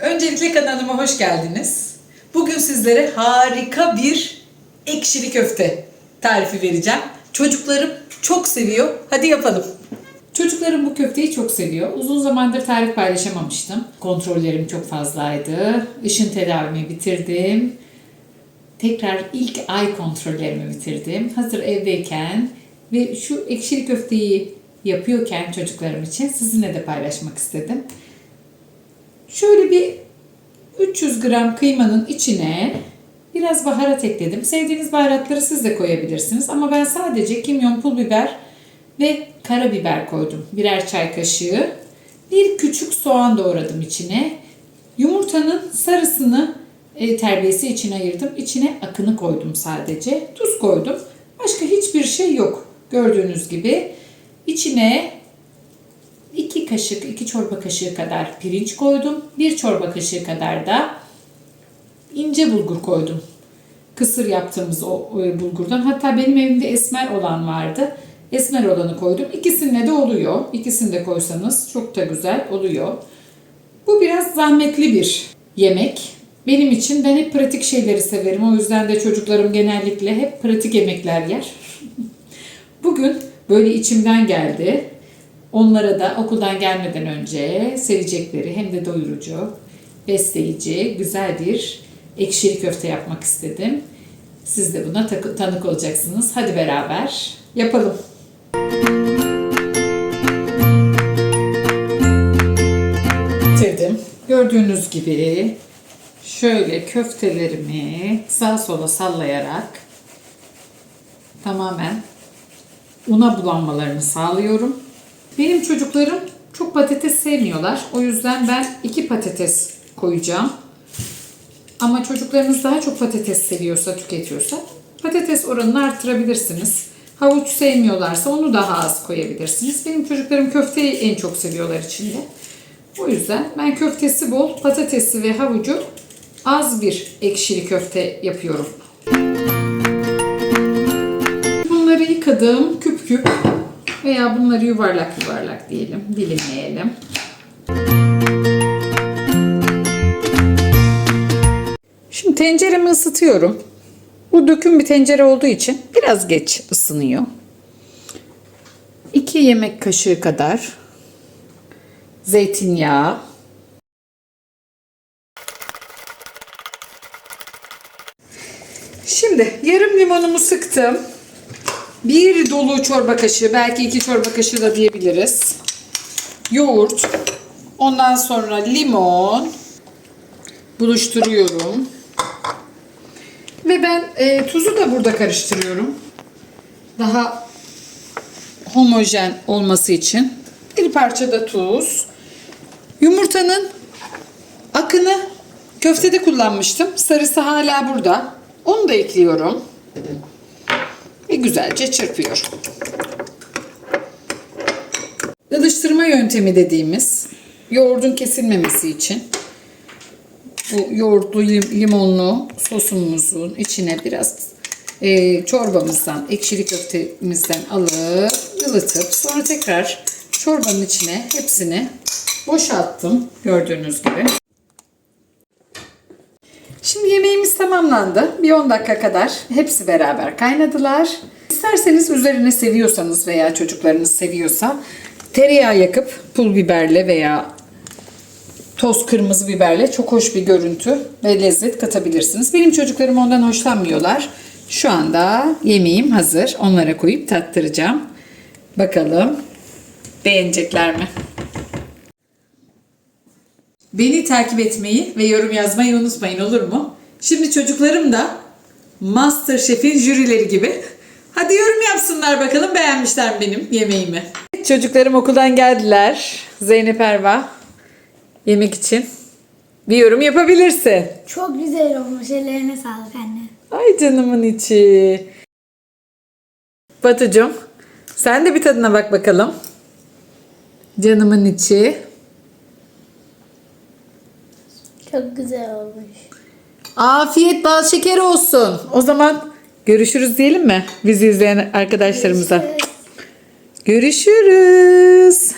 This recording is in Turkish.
Öncelikle kanalıma hoş geldiniz. Bugün sizlere harika bir ekşili köfte tarifi vereceğim. Çocuklarım çok seviyor. Hadi yapalım. Çocuklarım bu köfteyi çok seviyor. Uzun zamandır tarif paylaşamamıştım. Kontrollerim çok fazlaydı. Işın tedavimi bitirdim. Tekrar ilk ay kontrollerimi bitirdim. Hazır evdeyken ve şu ekşili köfteyi yapıyorken çocuklarım için sizinle de paylaşmak istedim. Şöyle bir 300 gram kıymanın içine biraz baharat ekledim. Sevdiğiniz baharatları siz de koyabilirsiniz. Ama ben sadece kimyon, pul biber ve karabiber koydum. Birer çay kaşığı. Bir küçük soğan doğradım içine. Yumurtanın sarısını e, terbiyesi için ayırdım. İçine akını koydum sadece. Tuz koydum. Başka hiçbir şey yok. Gördüğünüz gibi. İçine 2 kaşık, 2 çorba kaşığı kadar pirinç koydum. 1 çorba kaşığı kadar da ince bulgur koydum. Kısır yaptığımız o, o bulgurdan. Hatta benim evimde esmer olan vardı. Esmer olanı koydum. İkisinde de oluyor. İkisini de koysanız çok da güzel oluyor. Bu biraz zahmetli bir yemek. Benim için ben hep pratik şeyleri severim. O yüzden de çocuklarım genellikle hep pratik yemekler yer. Bugün böyle içimden geldi. Onlara da okuldan gelmeden önce sevecekleri hem de doyurucu, besleyici, güzel bir ekşili köfte yapmak istedim. Siz de buna tanık olacaksınız. Hadi beraber yapalım. Bitirdim. Gördüğünüz gibi şöyle köftelerimi sağa sola sallayarak tamamen una bulanmalarını sağlıyorum. Benim çocuklarım çok patates sevmiyorlar. O yüzden ben iki patates koyacağım. Ama çocuklarınız daha çok patates seviyorsa, tüketiyorsa patates oranını artırabilirsiniz. Havuç sevmiyorlarsa onu daha az koyabilirsiniz. Benim çocuklarım köfteyi en çok seviyorlar içinde. O yüzden ben köftesi bol, patatesi ve havucu az bir ekşili köfte yapıyorum. Bunları yıkadım küp küp veya bunları yuvarlak yuvarlak diyelim, dilimleyelim. Şimdi tenceremi ısıtıyorum. Bu döküm bir tencere olduğu için biraz geç ısınıyor. 2 yemek kaşığı kadar zeytinyağı, Şimdi yarım limonumu sıktım. Bir dolu çorba kaşığı, belki iki çorba kaşığı da diyebiliriz. Yoğurt. Ondan sonra limon. Buluşturuyorum. Ve ben e, tuzu da burada karıştırıyorum. Daha homojen olması için. Bir parça da tuz. Yumurtanın akını köftede kullanmıştım. Sarısı hala burada. Onu da ekliyorum. Güzelce çırpıyorum. Ilıştırma yöntemi dediğimiz yoğurdun kesilmemesi için bu yoğurtlu lim- limonlu sosumuzun içine biraz e, çorbamızdan, ekşili köftemizden alıp ılıtıp sonra tekrar çorbanın içine hepsini boşalttım gördüğünüz gibi. Şimdi yemeğimiz tamamlandı. Bir 10 dakika kadar hepsi beraber kaynadılar. İsterseniz üzerine seviyorsanız veya çocuklarınız seviyorsa tereyağı yakıp pul biberle veya toz kırmızı biberle çok hoş bir görüntü ve lezzet katabilirsiniz. Benim çocuklarım ondan hoşlanmıyorlar. Şu anda yemeğim hazır. Onlara koyup tattıracağım. Bakalım beğenecekler mi? Beni takip etmeyi ve yorum yazmayı unutmayın olur mu? Şimdi çocuklarım da Masterchef'in jürileri gibi. Hadi yorum yapsınlar bakalım beğenmişler mi benim yemeğimi. Çocuklarım okuldan geldiler. Zeynep Erva yemek için. Bir yorum yapabilirsin. Çok güzel olmuş. Ellerine sağlık anne. Ay canımın içi. Batucuğum sen de bir tadına bak bakalım. Canımın içi. Çok güzel olmuş. Afiyet bal şeker olsun. O zaman görüşürüz diyelim mi? Bizi izleyen arkadaşlarımıza. Görüşürüz.